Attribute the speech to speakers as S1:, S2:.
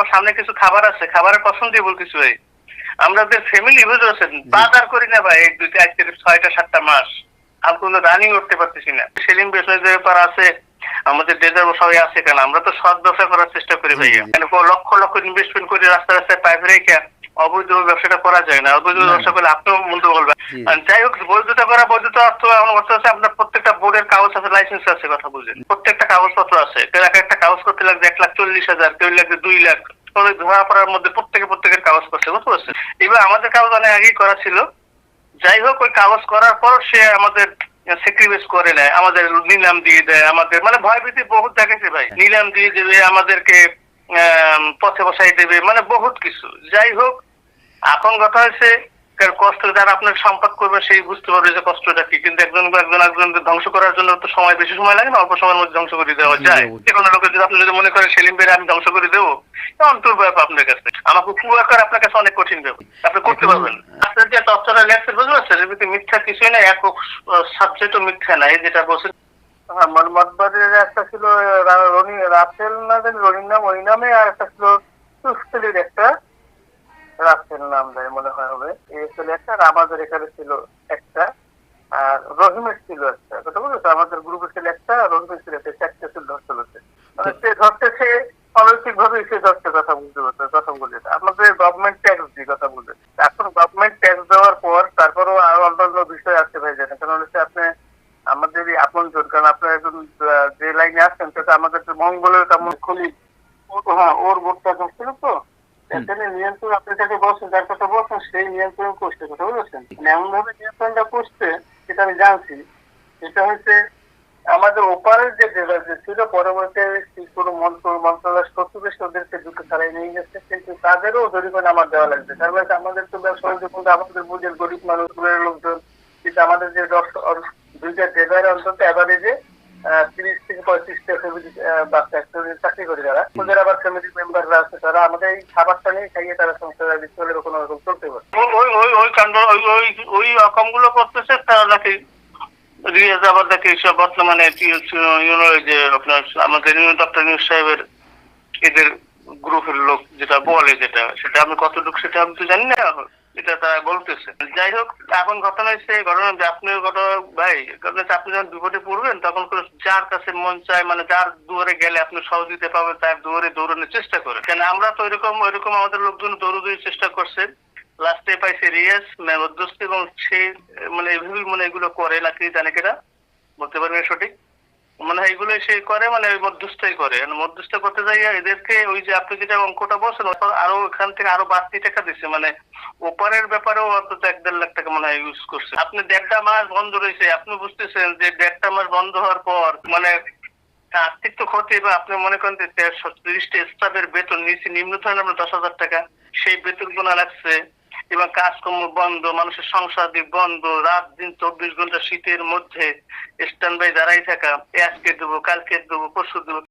S1: আবার সামনে কিছু খাবার আছে খাবারের পছন্দ দিয়ে বলতেছি ভাই আমাদের ফ্যামিলি বুঝতে পারছেন? বাজার করি না ভাই এক দুইটা আজকে ছয়টা সাতটা মাস। আমি কোনো রানিং করতে পারতেছি না। সেলিম বেসনের যে ব্যাপার আছে আমাদের ডেজার সবাই আছে কেন? আমরা তো সৎ ব্যবসা করার চেষ্টা করি ভাইয়া। মানে লক্ষ লক্ষ ইনভেস্টমেন্ট করি রাস্তা রাস্তায় পাইপ রেখে অবৈধ ব্যবসাটা করা যায় না। অবৈধ ব্যবসা করলে আপনিও মন্দ বলবেন। যাই হোক বৈধতা করা বৈধতা অর্থ আমার অর্থ আছে আপনার প্রত্যেকটা বোর্ডের কাগজ আছে লাইসেন্স আছে কথা বুঝেন প্রত্যেকটা কাগজপত্র আছে। কেউ এক একটা কাগজ করতে লাগবে এক লাখ চল্লিশ হাজার কেউ লাগবে দুই লাখ। ধরা পড়ার মধ্যে প্রত্যেকে প্রত্যেকের কাগজ করছে বুঝতে পারছেন? এবার আমাদের কাগজ অনেক আগেই করা ছিল। যাই হোক ওই কাগজ করার পর সে আমাদের স্যাক্রিফাইস করে নেয় আমাদের নিলাম দিয়ে দেয় আমাদের মানে ভয়ভীতি বহুত দেখেছে ভাই। নিলাম দিয়ে দেবে আমাদেরকে আম, পথে বসাই দেবে মানে বহুত কিছু। যাই হোক এখন কথা হয়েছে কষ্ট যারা আপনার সম্পদ করবে সেই বুঝতে পারবে যে কষ্টটা কি। কিন্তু একজন একজন একজন ধ্বংস করার জন্য তো সময় বেশি সময় লাগে না অল্প সময়ের মধ্যে ধ্বংস করে দেওয়া যায়। যে কোনো লোকের যদি আপনি যদি মনে করেন সেলিম বেড়ে আমি ধ্বংস করে দেবো অন্তর ব্যাপার আপনার কাছে। আমাকে কুয়া করা আপনার কাছে অনেক কঠিন ব্যাপার। আপনি করতে পারবেন। আপনার যে তথ্যটা লেখছে বুঝতে পারছেন? মিথ্যা কিছুই না একক সাবজেক্টও মিথ্যা নাই যেটা বলছেন হ্যাঁ মনবাদের একটা ছিল রনি, রাসেল না জানি, রনির নাম, ওই নামে আর একটা ছিল সুস্থলির একটা রাসেল নাম দেয় মনে হয় হবে। এই একটা আর আমাদের এখানে ছিল একটা। আর রহিমের ছিল একটা। কথা বলছো? আমাদের গ্রুপে ছিল একটা রহিমের ছিল একটা। চারটে ছিল ধরতে মানে সে ধরতেছে অনৈতিক ভাবে সে ধরতে কথা বুঝতে পারছে কথা বলে আমাদের গভর্নমেন্ট ট্যাক্স দিয়ে কথা বলে। এখন গভর্নমেন্ট ট্যাক্স দেওয়ার পর তারপরও আরও অন্যান্য বিষয় আছে ভাই জানেন কারণ হচ্ছে আপনি আমাদের এই আপন জন কারণ আপনার আহ, যে লাইনে আসছেন সেটা আমাদের মঙ্গলের তেমন খুলি হ্যাঁ ওর ভোটটা ধরছিল তো। এখানে নিয়ন্ত্রণ আপনি যাকে বলছেন যার কথা বলছেন সেই নিয়ন্ত্রণ করছে কথা বুঝেছেন মানে এমন ভাবে নিয়ন্ত্রণটা করছে সেটা আমি জানছি। এটা হচ্ছে আমাদের ওপারের যে ছিল পরবর্তী কোনো মন্ত্র মন্ত্রণালয় ওদেরকে দুটো ছাড়াই নিয়ে গেছে কিন্তু তাদেরও জরিমানা আমার দেওয়া লাগবে। তার মানে আমাদের তো ব্যবসা কিন্তু আমাদের বুঝের গরিব মানুষগুলোর লোকজন কিন্তু আমাদের যে দুইটা ডেলার অন্তত অ্যাভারেজে তিরিশ থেকে পঁয়ত্রিশটা ফ্যামিলি বাচ্চা চাকরি করে যারা। ওদের আবার ফ্যামিলি মেম্বাররা আছে তারা আমাদের এই খাবারটা নিয়ে খাইয়ে তারা সংসার চলে কোনো রকম চলতে পারে ওই ওই ওই কাণ্ড ওই ওই ওই রকমগুলো করতেছে তারা নাকি রিয়াজ আবার নাকি সব বর্তমানে যে আপনার আমাদের ডক্টর নিউজ সাহেবের এদের গ্রুপের লোক যেটা বলে যেটা সেটা আমি কতটুকু সেটা আমি তো জানি না এটা তারা বলতেছে। যাই হোক, এখন ঘটনা হচ্ছে ঘটনা যে আপনি ভাই আপনি যখন বিপদে পড়বেন, তখন যার কাছে মন চায় মানে যার দুয়ারে গেলে আপনি সহযোগিতা পাবেন তার দুয়ারে দৌড়ানোর চেষ্টা করেন কেন আমরা তো এরকম, ওইরকম আমাদের লোকজন দৌড়দৌড়ির চেষ্টা করছে। লাস্টে পাইছে রিয়াস মধ্যস্থ এবং সে মানে এভাবেই মানে এগুলো করে, নাকি জানে কিনা? বলতে পারবেন সঠিক? এগুলো সে করে মানে মধ্যস্থই করে। মানে মধ্যস্থ করতে যাই এদেরকে ওই যে আপনি যেটা অঙ্কটা বলছেন আরও এখান থেকে আরও বাড়তি টাকা দিচ্ছে মানে ওপারের ব্যাপারেও অন্তত এক দেড় লাখ টাকা মানে ইউজ করছে। আপনি দেড়টা মাস বন্ধ রয়েছে, আপনি বুঝতেছেন যে দেড়টা মাস বন্ধ হওয়ার পর মানে আর্থিক তো ক্ষতি, বা আপনি মনে করেন যে তিরিশটা স্টাফের বেতন নিচে নিম্ন ধরেন আমরা দশ হাজার টাকা, সেই বেতন গোনা লাগছে। এবং কাজকর্ম বন্ধ, মানুষের সংসাদিক বন্ধ, রাত দিন চব্বিশ ঘণ্টা শীতের মধ্যে স্ট্যান্ড বাই দাঁড়াই থাকা আজকে দেবো, কালকে দেবো, পরশু দেবো।